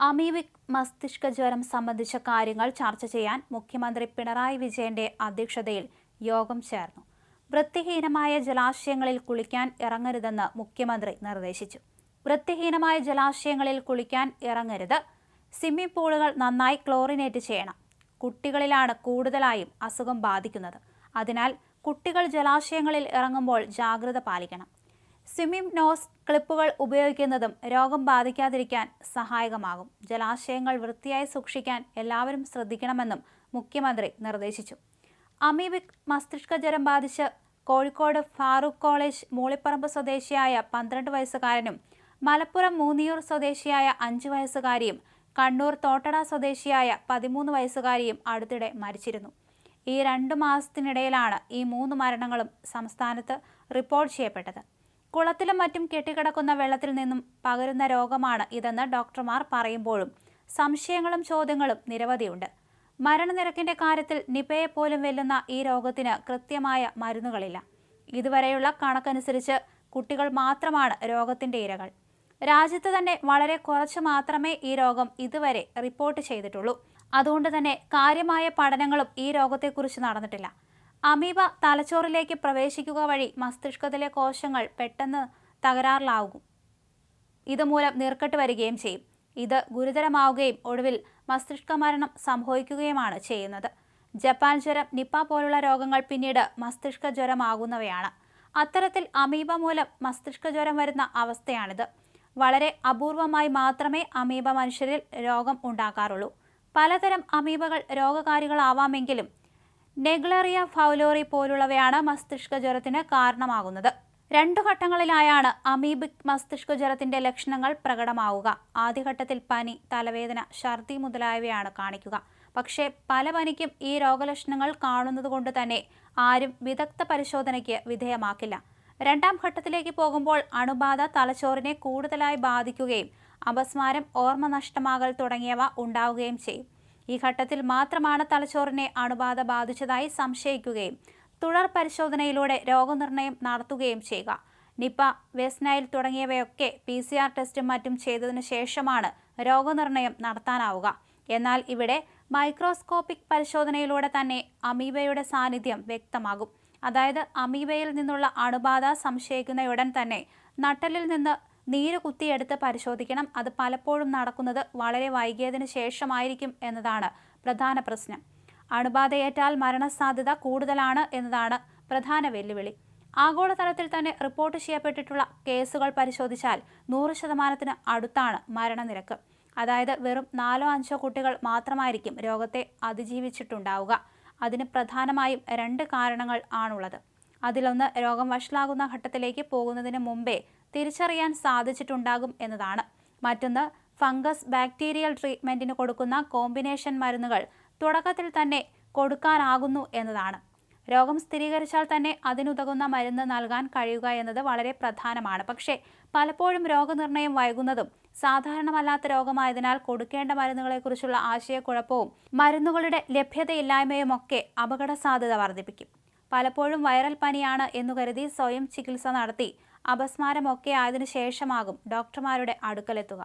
Amoebic മസ്തിഷ്ക ജ്വരം സംബന്ധിച്ച കാര്യങ്ങൾ ചർച്ച ചെയ്യാൻ മുഖ്യമന്ത്രി പിണറായി വിജയന്റെ അധ്യക്ഷതയിൽ യോഗം ചേർന്നു. വൃത്തിഹീനമായ ജലാശയങ്ങളിൽ കുളിക്കാൻ ഇറങ്ങരുതെന്ന് മുഖ്യമന്ത്രി നിർദ്ദേശിച്ചു. വൃത്തിഹീനമായ ജലാശയങ്ങളിൽ കുളിക്കാൻ ഇറങ്ങരുത്. സ്വിമ്മിംഗ് പൂളുകൾ നന്നായി ക്ലോറിനേറ്റ് ചെയ്യണം. കുട്ടികളിലാണ് കൂടുതലായും അസുഖം ബാധിക്കുന്നത്. അതിനാൽ കുട്ടികൾ ജലാശയങ്ങളിൽ ഇറങ്ങുമ്പോൾ ജാഗ്രത പാലിക്കണം. സ്വിമ്മിംഗ് നോസ് ക്ലിപ്പുകൾ ഉപയോഗിക്കുന്നതും രോഗം ബാധിക്കാതിരിക്കാൻ സഹായകമാകും. ജലാശയങ്ങൾ വൃത്തിയായി സൂക്ഷിക്കാൻ എല്ലാവരും ശ്രദ്ധിക്കണമെന്നും മുഖ്യമന്ത്രി നിർദ്ദേശിച്ചു. അമീബിക് മസ്തിഷ്ക ജ്വരം ബാധിച്ച് കോഴിക്കോട് ഫാറൂഖ് കോളേജ് മൂളിപ്പറമ്പ് സ്വദേശിയായ പന്ത്രണ്ട് വയസ്സുകാരനും മലപ്പുറം മൂന്നിയൂർ സ്വദേശിയായ അഞ്ച് വയസ്സുകാരിയും കണ്ണൂർ തോട്ടട സ്വദേശിയായ പതിമൂന്ന് വയസ്സുകാരിയും അടുത്തിടെ മരിച്ചിരുന്നു. ഈ രണ്ട് മാസത്തിനിടയിലാണ് ഈ മൂന്ന് മരണങ്ങളും സംസ്ഥാനത്ത് റിപ്പോർട്ട് ചെയ്യപ്പെട്ടത്. കുളത്തിലും മറ്റും കെട്ടിക്കിടക്കുന്ന വെള്ളത്തിൽ നിന്നും പകരുന്ന രോഗമാണ് ഇതെന്ന് ഡോക്ടർമാർ പറയുമ്പോഴും സംശയങ്ങളും ചോദ്യങ്ങളും നിരവധിയുണ്ട്. മരണനിരക്കിന്റെ കാര്യത്തിൽ നിപയെ പോലും വെല്ലുന്ന ഈ രോഗത്തിന് കൃത്യമായ മരുന്നുകളില്ല. ഇതുവരെയുള്ള കണക്കനുസരിച്ച് കുട്ടികൾ മാത്രമാണ് രോഗത്തിന്റെ ഇരകൾ. രാജ്യത്ത് തന്നെ വളരെ കുറച്ച് മാത്രമേ ഈ രോഗം ഇതുവരെ റിപ്പോർട്ട് ചെയ്തിട്ടുള്ളൂ. അതുകൊണ്ട് തന്നെ കാര്യമായ പഠനങ്ങളും ഈ രോഗത്തെക്കുറിച്ച് നടന്നിട്ടില്ല. അമീബ തലച്ചോറിലേക്ക് പ്രവേശിക്കുക വഴി മസ്തിഷ്കത്തിലെ കോശങ്ങൾ പെട്ടെന്ന് തകരാറിലാകും. ഇതുമൂലം നീർക്കെട്ട് വരികയും ചെയ്യും. ഇത് ഗുരുതരമാവുകയും ഒടുവിൽ മസ്തിഷ്ക മരണം സംഭവിക്കുകയുമാണ് ചെയ്യുന്നത്. ജപ്പാൻ ജ്വരം നിപ്പ പോലുള്ള രോഗങ്ങൾ പിന്നീട് മസ്തിഷ്ക ജ്വരമാകുന്നവയാണ്. അത്തരത്തിൽ അമീബ മൂലം മസ്തിഷ്ക ജ്വരം വരുന്ന അവസ്ഥയാണിത്. വളരെ അപൂർവമായി മാത്രമേ അമീബ മനുഷ്യരിൽ രോഗം ഉണ്ടാക്കാറുള്ളൂ പലതരം അമീബകൾ രോഗകാരികളാവാമെങ്കിലും നെഗ്ലറിയ ഫൗലോറി പോലുള്ളവയാണ് മസ്തിഷ്ക ജ്വരത്തിന് കാരണമാകുന്നത്. രണ്ടു ഘട്ടങ്ങളിലായാണ് അമീബിക് മസ്തിഷ്ക ജ്വരത്തിന്റെ ലക്ഷണങ്ങൾ പ്രകടമാവുക. ആദ്യഘട്ടത്തിൽ പനി തലവേദന ഛർദി മുതലായവയാണ് കാണിക്കുക. പക്ഷേ പല പനിക്കും ഈ രോഗലക്ഷണങ്ങൾ കാണുന്നതുകൊണ്ട് തന്നെ ആരും വിദഗ്ധ പരിശോധനയ്ക്ക് വിധേയമാക്കില്ല. രണ്ടാം ഘട്ടത്തിലേക്ക് പോകുമ്പോൾ അണുബാധ തലച്ചോറിനെ കൂടുതലായി ബാധിക്കുകയും അപസ്മാരം ഓർമ്മ നഷ്ടമാകൽ തുടങ്ങിയവ ഉണ്ടാവുകയും ചെയ്യും. ഈ ഘട്ടത്തിൽ മാത്രമാണ് തലച്ചോറിനെ അണുബാധ ബാധിച്ചതായി സംശയിക്കുകയും തുടർ പരിശോധനയിലൂടെ രോഗനിർണയം നടത്തുകയും ചെയ്യുക. നിപ്പ വെസ്നൈൽ തുടങ്ങിയവയൊക്കെ പി സി ആർ ടെസ്റ്റും മറ്റും ചെയ്തതിനു ശേഷമാണ് രോഗനിർണയം നടത്താനാവുക. എന്നാൽ ഇവിടെ മൈക്രോസ്കോപ്പിക് പരിശോധനയിലൂടെ തന്നെ അമീബയുടെ സാന്നിധ്യം വ്യക്തമാകും. അതായത് അമീബയിൽ നിന്നുള്ള അണുബാധ സംശയിക്കുന്നയുടൻ തന്നെ നട്ടലിൽ നിന്ന് നീര് കുത്തിയെടുത്ത് പരിശോധിക്കണം. അത് പലപ്പോഴും നടക്കുന്നത് വളരെ വൈകിയതിനു ശേഷമായിരിക്കും എന്നതാണ് പ്രധാന പ്രശ്നം. അണുബാധയേറ്റാൽ മരണസാധ്യത കൂടുതലാണ് എന്നതാണ് പ്രധാന വെല്ലുവിളി. ആഗോളതലത്തിൽ തന്നെ റിപ്പോർട്ട് ചെയ്യപ്പെട്ടിട്ടുള്ള കേസുകൾ പരിശോധിച്ചാൽ നൂറ് ശതമാനത്തിന് അടുത്താണ് മരണനിരക്ക്. അതായത് വെറും നാലോ അഞ്ചോ കുട്ടികൾ മാത്രമായിരിക്കും രോഗത്തെ അതിജീവിച്ചിട്ടുണ്ടാവുക. അതിന് പ്രധാനമായും രണ്ട് കാരണങ്ങൾ ആണുള്ളത്. അതിലൊന്ന് രോഗം വഷളാകുന്ന ഘട്ടത്തിലേക്ക് പോകുന്നതിന് മുമ്പേ തിരിച്ചറിയാൻ സാധിച്ചിട്ടുണ്ടാകും എന്നതാണ്. മറ്റൊന്ന് ഫംഗസ് ബാക്ടീരിയൽ ട്രീറ്റ്മെന്റിന് കൊടുക്കുന്ന കോമ്പിനേഷൻ മരുന്നുകൾ തുടക്കത്തിൽ തന്നെ കൊടുക്കാനാകുന്നു എന്നതാണ്. രോഗം സ്ഥിരീകരിച്ചാൽ തന്നെ അതിനുതകുന്ന മരുന്ന് നൽകാൻ കഴിയുക എന്നത് വളരെ പ്രധാനമാണ്. പക്ഷേ പലപ്പോഴും രോഗനിർണയം വൈകുന്നതും സാധാരണമല്ലാത്ത രോഗമായതിനാൽ കൊടുക്കേണ്ട മരുന്നുകളെക്കുറിച്ചുള്ള ആശയക്കുഴപ്പവും മരുന്നുകളുടെ ലഭ്യതയില്ലായ്മയുമൊക്കെ അപകട സാധ്യത വർദ്ധിപ്പിക്കും. പലപ്പോഴും വൈറൽ പനിയാണ് എന്നു കരുതി സ്വയം ചികിത്സ നടത്തി. അപസ്മാരമൊക്കെ ആയതിനു ശേഷമാകും ഡോക്ടർമാരുടെ അടുക്കലെത്തുക.